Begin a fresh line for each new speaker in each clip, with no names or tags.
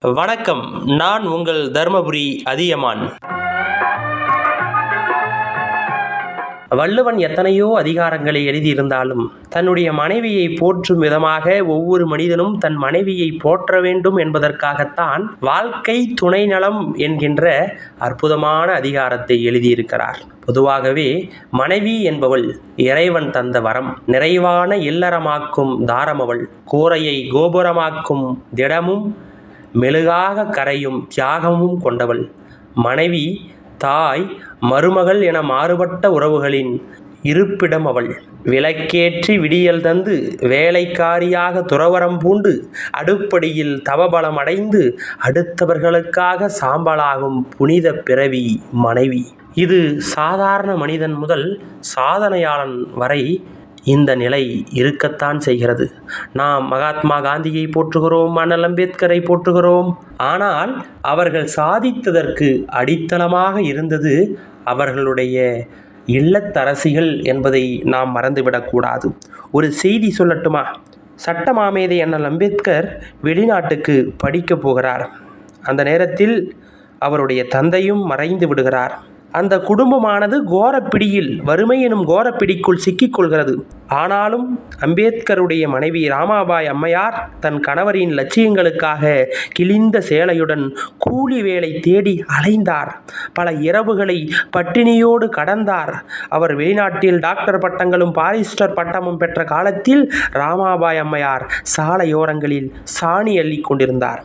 வணக்கம். நான் உங்கள் தர்மபுரி அதியமான். வள்ளுவன் எத்தனையோ அதிகாரங்களை எழுதியிருந்தாலும் தன்னுடைய மனைவியை போற்றும் விதமாக ஒவ்வொரு மனிதனும் தன் மனைவியை போற்ற வேண்டும் என்பதற்காகத்தான் வாழ்க்கை துணை நலம் என்கின்ற அற்புதமான அதிகாரத்தை எழுதியிருக்கிறார். பொதுவாகவே மனைவி என்பவள் இறைவன் தந்த வரம் நிறைவான இல்லறமாக்கும் தாரமவள் கூரையை கோபுரமாக்கும் திடமும் மெழுகாக கரையும் தியாகமும் கொண்டவள். மனைவி தாய் மருமகள் என மாறுபட்ட உறவுகளின் இருப்பிடம் அவள். விளக்கேற்றி விடியல் தந்து வேலைக்காரியாக துறவரம் பூண்டு அடுப்படியில் தவபலம் அடைந்து அடுத்தவர்களுக்காக சாம்பலாகும் புனித பிறவி மனைவி. இது சாதாரண மனிதன் முதல் சாதனையாளன் வரை இந்த நிலை இருக்கத்தான் செய்கிறது. நாம் மகாத்மா காந்தியை போற்றுகிறோம் அண்ணல் அம்பேத்கரை போற்றுகிறோம். ஆனால் அவர்கள் சாதித்ததற்கு அடித்தளமாக இருந்தது அவர்களுடைய இல்லத்தரசிகள் என்பதை நாம் மறந்துவிடக்கூடாது. ஒரு செய்தி சொல்லட்டுமா? சட்ட மாமேதை அண்ணல் அம்பேத்கர் வெளிநாட்டுக்கு படிக்கப் போகிறார். அந்த நேரத்தில் அவருடைய தந்தையும் மறைந்து விடுகிறார். அந்த குடும்பமானது கோரப்பிடியில் வறுமை எனும் கோரப்பிடிக்குள் சிக்கிக்கொள்கிறது ஆனாலும் அம்பேத்கருடைய மனைவி ராமாபாய் அம்மையார் தன் கணவரின் லட்சியங்களுக்காக கிழிந்த சேலையுடன் கூலி வேலை தேடி அலைந்தார். பல இரவுகளை பட்டினியோடு கடந்தார். அவர் வெளிநாட்டில் டாக்டர் பட்டங்களும் பாரிஸ்டர் பட்டமும் பெற்ற காலத்தில் ராமாபாய் அம்மையார் சாலையோரங்களில் சாணி அள்ளிக் கொண்டிருந்தார்.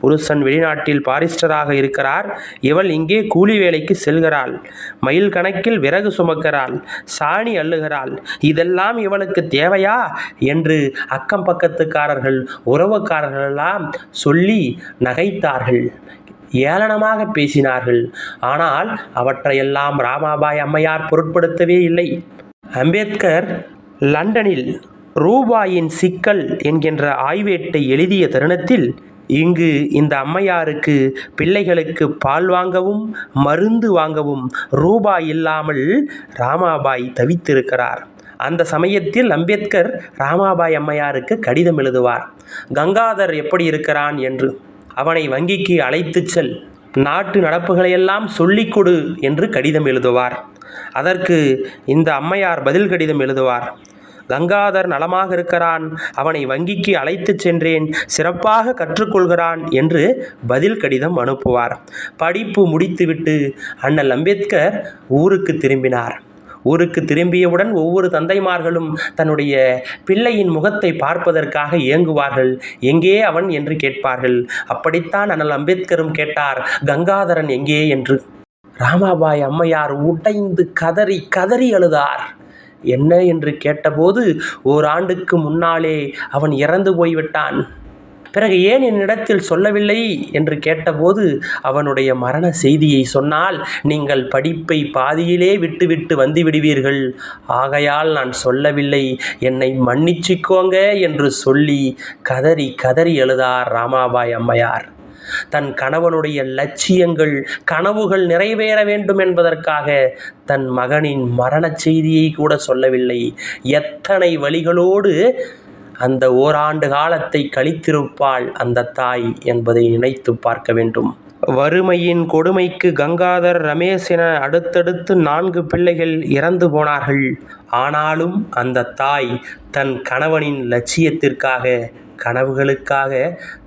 புருஷன் வெளிநாட்டில் பாரிஸ்டராக இருக்கிறார். இவள் இங்கே கூலி வேலைக்கு செல்கிறாள். மயில் கணக்கில் விறகு சுமக்கிறாள். சாணி அள்ளுகிறாள். இதெல்லாம் இவளுக்கு தேவையா? என்று அக்கம் பக்கத்துக்காரர்கள் உறவுக்காரர்களெல்லாம் சொல்லி நகைத்தார்கள். ஏளனமாக பேசினார்கள். ஆனால் அவற்றையெல்லாம் ராமாபாய் அம்மையார் பொருட்படுத்தவே இல்லை. அம்பேத்கர் லண்டனில் ரூபாயின் சிக்கல் என்கின்ற ஆய்வேட்டை எழுதிய தருணத்தில் இங்கு இந்த அம்மையாருக்கு பிள்ளைகளுக்கு பால் வாங்கவும் மருந்து வாங்கவும் ரூபாய் இல்லாமல் ராமாபாய் தவித்திருக்கிறார். அந்த சமயத்தில் அம்பேத்கர் ராமாபாய் அம்மையாருக்கு கடிதம் எழுதுவார். கங்காதர் எப்படி இருக்கிறான் என்று. அவனை வங்கிக்கு அழைத்துச் செல். நாட்டு நடப்புகளையெல்லாம் சொல்லிக் கொடு என்று கடிதம் எழுதுவார். அதற்கு இந்த அம்மையார் பதில் கடிதம் எழுதுவார். கங்காதர் நலமாக இருக்கிறான். அவனை வங்கிக்கு அழைத்துச் சென்றேன். சிறப்பாக கற்றுக்கொள்கிறான் என்று பதில் கடிதம் அனுப்புவார். படிப்பு முடித்துவிட்டு அண்ணல் அம்பேத்கர் ஊருக்கு திரும்பினார். ஊருக்கு திரும்பியவுடன் ஒவ்வொரு தந்தைமார்களும் தன்னுடைய பிள்ளையின் முகத்தை பார்ப்பதற்காக ஏங்குவார்கள் எங்கே அவன்? என்று கேட்பார்கள். அப்படித்தான் அண்ணல் அம்பேத்கரும் கேட்டார். கங்காதரன் எங்கே? என்று. ராமாபாய் அம்மையார் உடைந்து கதறி கதறி அழுதார். என்ன என்று கேட்டபோது ஓராண்டுக்கு முன்னாலே அவன் இறந்து போய்விட்டான். பிறகு ஏன் என்னிடத்தில் சொல்லவில்லை என்று கேட்டபோது அவனுடைய மரண செய்தியை சொன்னால் நீங்கள் படிப்பை பாதியிலே விட்டுவிட்டு வந்து விடுவீர்கள் ஆகையால் நான் சொல்லவில்லை என்னை மன்னிச்சிக்கோங்க என்று சொல்லி கதறி கதறி எழுதார் ராமாபாய் அம்மையார். தன் கணவனுடைய லட்சியங்கள் கனவுகள் நிறைவேற வேண்டும் என்பதற்காக தன் மகனின் மரணச் செய்தியை கூட சொல்லவில்லை. எத்தனை வழிகளோடு அந்த ஓராண்டு காலத்தை கழித்திருப்பாள் அந்த தாய் என்பதை நினைத்து பார்க்க வேண்டும். வறுமையின் கொடுமைக்கு கங்காதர் ரமேஷ் என அடுத்தடுத்து நான்கு பிள்ளைகள் இறந்து போனார்கள். ஆனாலும் அந்த தாய் தன் கணவனின் லட்சியத்திற்காக கனவுகளுக்காக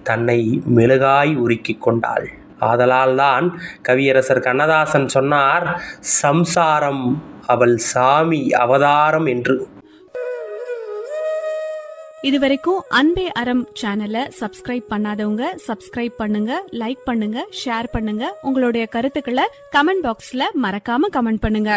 தன்னை மெழுகாய் உருக்கி கொண்டாள். ஆதலால் தான் கவியரசர் கண்ணதாசன் சொன்னார் சம்சாரம் அவள் சாமி அவதாரம் என்று.
இதுவரைக்கும் அன்பே அறம் சேனலை சப்ஸ்கிரைப் பண்ணாதவங்க சப்ஸ்கிரைப் பண்ணுங்க லைக் பண்ணுங்க ஷேர் பண்ணுங்க. உங்களுடைய கருத்துக்களை கமெண்ட் பாக்ஸ்ல மறக்காம கமெண்ட் பண்ணுங்க.